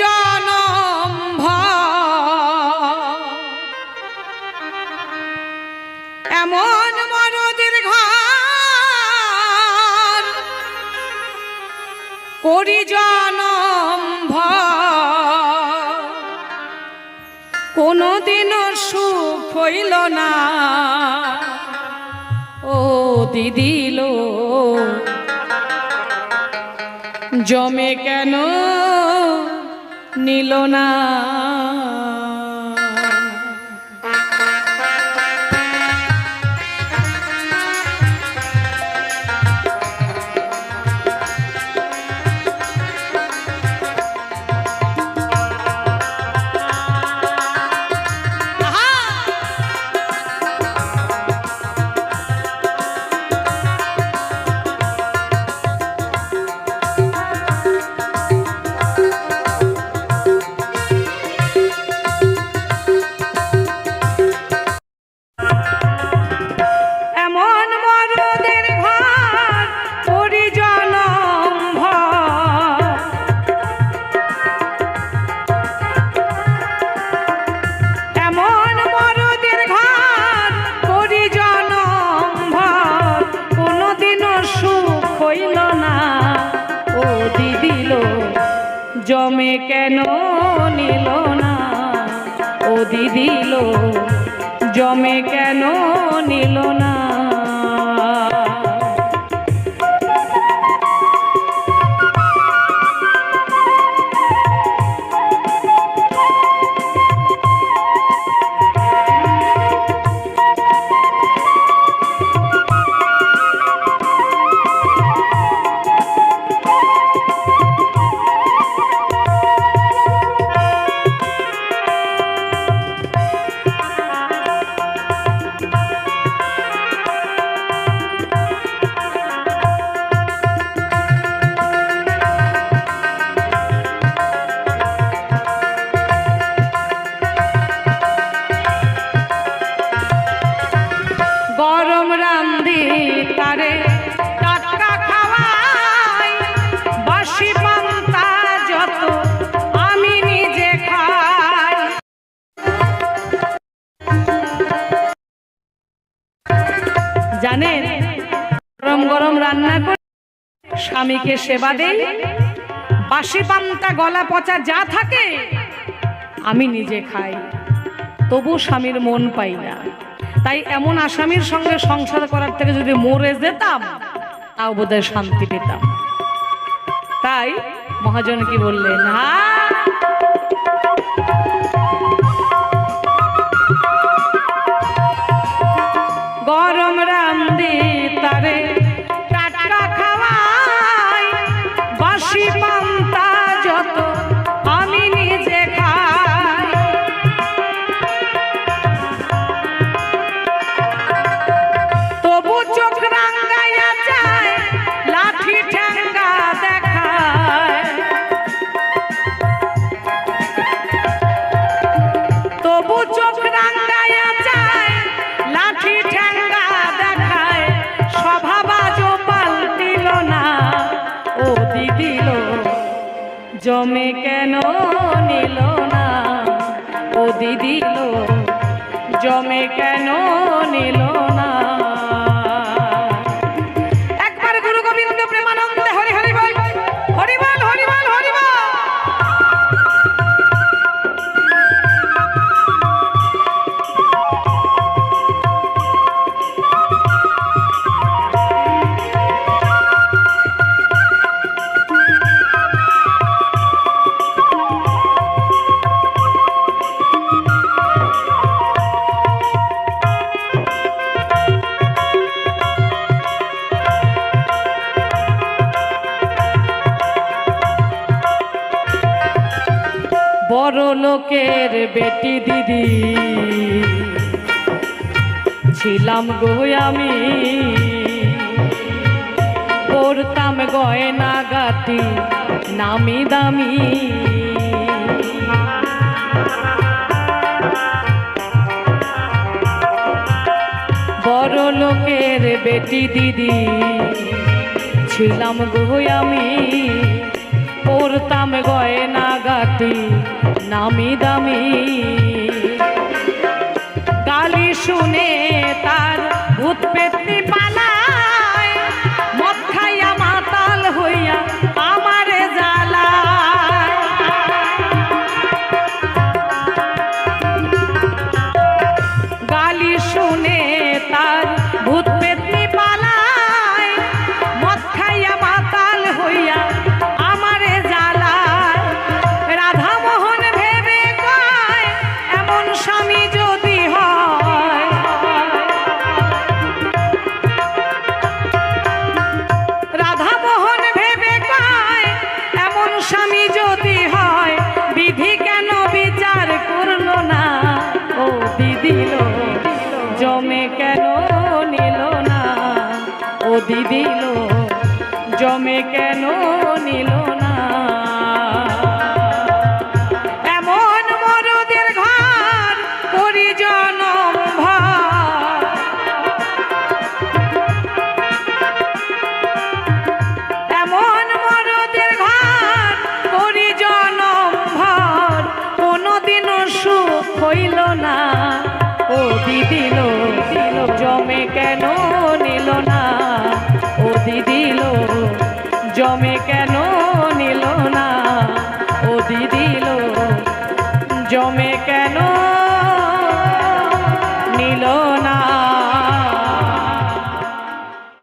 জনম ভর এমন মরদের ঘর। করি জনম কোনোদিনও সুখ হইল না। ও দিদিল জমে কেন নিল না? জমে কেন নিল না? ও দিদিল জমে কেন নিল না? রান্ধি তারে। টাটকা খাওয়াই, বাসি পান্তা যত আমি নিজে খাই। জানেন, গরম গরম রান্না করে স্বামীকে সেবা দেই, বাসি পান্তা গলা পচা যা থাকে, আমি নিজে খাই। তবু স্বামীর মন পাই না। তাই এমন আসামির সঙ্গে সংসার করার থেকে যদি মরে যেতাম, তাও বোধহয় শান্তি পেতাম। তাই মহাজন কি বললেন হ্যাঁ গরম তারে জমে কেন নিল না? ও দিদিল জমে কেন বড় লোকের বেটি দিদি। ছিলাম গো আমি। পড়তাম গয়না গাটি নামি দামি। বড় লোকের বেটি দিদি। ছিলাম গো আমি। পড়তাম গয়না গাটি নামি দামি। গালি শুনে তার উৎপেতনি পালা। divino জমে কেন